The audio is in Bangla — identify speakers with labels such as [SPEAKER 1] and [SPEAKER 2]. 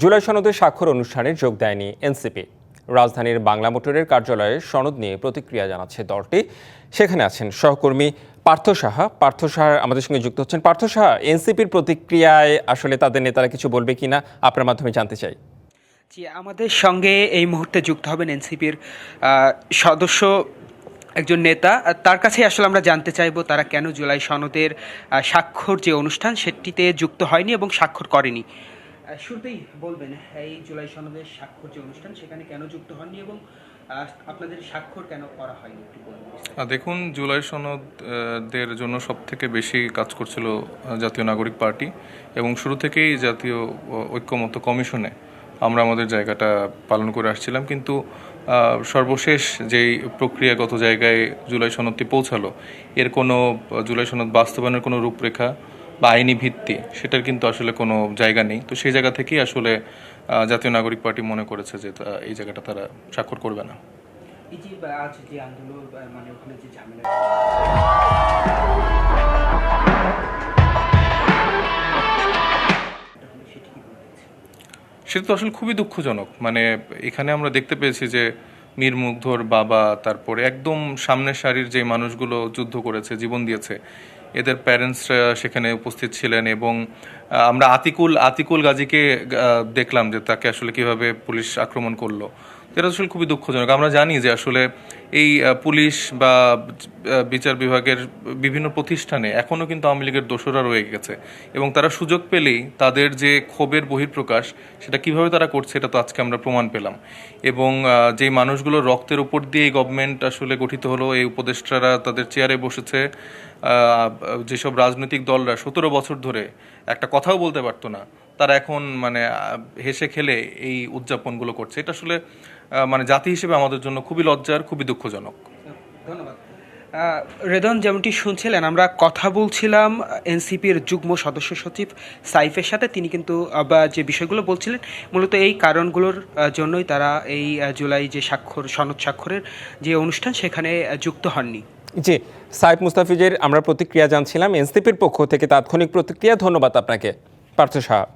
[SPEAKER 1] জুলাই সনদের স্বাক্ষর অনুষ্ঠানে যোগ দেয়নি এনসিপি। রাজধানীর বাংলা মোটরের কার্যালয়ে সনদ নিয়ে প্রতিক্রিয়া জানাচ্ছে দলটি। সেখানে আছেন সহকর্মী পার্থ সাহা। পার্থ সাহা আমাদের সঙ্গে যুক্ত হচ্ছেন। পার্থ সাহা, এনসিপির প্রতিক্রিয়ায় আসলে তাদের নেতারা কিছু বলবে কিনা আপনার মাধ্যমে জানতে চাই।
[SPEAKER 2] জি, আমাদের সঙ্গে এই মুহূর্তে যুক্ত হবেন এনসিপির সদস্য একজন নেতা। তার কাছে আসলে আমরা জানতে চাইব তারা কেন জুলাই সনদের স্বাক্ষর যে অনুষ্ঠান সেটিতে যুক্ত হয়নি এবং স্বাক্ষর করেনি। শুরুতেই বলবেন এই জুলাই সনদের স্বাক্ষর যে অনুষ্ঠান সেখানে কেন যুক্ত হননি এবং আপনাদের স্বাক্ষর কেন করা হয়নি একটু বলবেন
[SPEAKER 3] দেখুন জুলাই সনদ দের জন্য সব থেকে বেশি কাজ করছিল জাতীয় নাগরিক পার্টি এবং শুরু থেকেই জাতীয় আহ, ঐক্যমত্য কমিশনে আমরা আমাদের জায়গাটা পালন করে আসছিলাম। কিন্তু সর্বশেষ যেই প্রক্রিয়াগত জায়গায় জুলাই সনদটি পৌঁছালো এর কোনো জুলাই সনদ বাস্তবায়নের কোনো রূপরেখা বা আইনি ভিত্তি সেটার কিন্তু আসলে কোনো জায়গা নেই। তো সেই জায়গা থেকেই আসলে জাতীয় নাগরিক পার্টি মনে করেছে যে এই জায়গাটা তারা স্বাক্ষর করবে না।
[SPEAKER 2] এই যে আজ যে আন্দোলন মানে ওখানে যে ঝামেলা। সেটি কি বলতেছে
[SPEAKER 3] সেটা তো আসলে খুবই দুঃখজনক। মানে এখানে আমরা দেখতে পেয়েছি যে মীর মুগ্ধর বাবা তারপরে একদম সামনের সারির যে মানুষগুলো যুদ্ধ করেছে জীবন দিয়েছে এদের প্যারেন্টসরা সেখানে উপস্থিত ছিলেন এবং আমরা আতিকুল আতিকুল গাজীকে দেখলাম যে তাকে আসলে কীভাবে পুলিশ আক্রমণ করল। এটা আসলে খুবই দুঃখজনক। আমরা জানি যে আসলে এই পুলিশ বা বিচার বিভাগের বিভিন্ন প্রতিষ্ঠানে এখনও কিন্তু আওয়ামী লীগের দোষরা রয়ে গেছে এবং তারা সুযোগ পেলেই তাদের যে ক্ষোভের বহিঃপ্রকাশ সেটা কীভাবে তারা করছে এটা তো আজকে আমরা প্রমাণ পেলাম। এবং আহ, যেই মানুষগুলোর রক্তের উপর দিয়ে এই গভর্নমেন্ট আসলে গঠিত হলো এই উপদেষ্টারা তাদের চেয়ারে বসেছে যেসব রাজনৈতিক দলরা সতেরো বছর ধরে একটা কথাও বলতে পারতো না তারা এখন মানে হেসে খেলে এই উদযাপনগুলো করছে। এটা আসলে মানে জাতি হিসেবে আমাদের জন্য খুবই লজ্জার খুবই দুঃখজনক।
[SPEAKER 2] ধন্যবাদ। রেদন যেমনটি শুনছিলেন আমরা কথা বলছিলাম এনসিপির যুগ্ম সদস্য সচিব সাইফের সাথে। তিনি কিন্তু বা যে বিষয়গুলো বলছিলেন মূলত এই কারণগুলোর জন্যই তারা এই জুলাই যে স্বাক্ষর সনদ স্বাক্ষরের যে অনুষ্ঠান সেখানে যুক্ত হননি।
[SPEAKER 1] জি সাইফ মুস্তাফিজের আমরা প্রতিক্রিয়া জানছিলাম। এনসিপির পক্ষ থেকে তাৎক্ষণিক প্রতিক্রিয়া। ধন্যবাদ আপনাকে। পার্থ সাহা।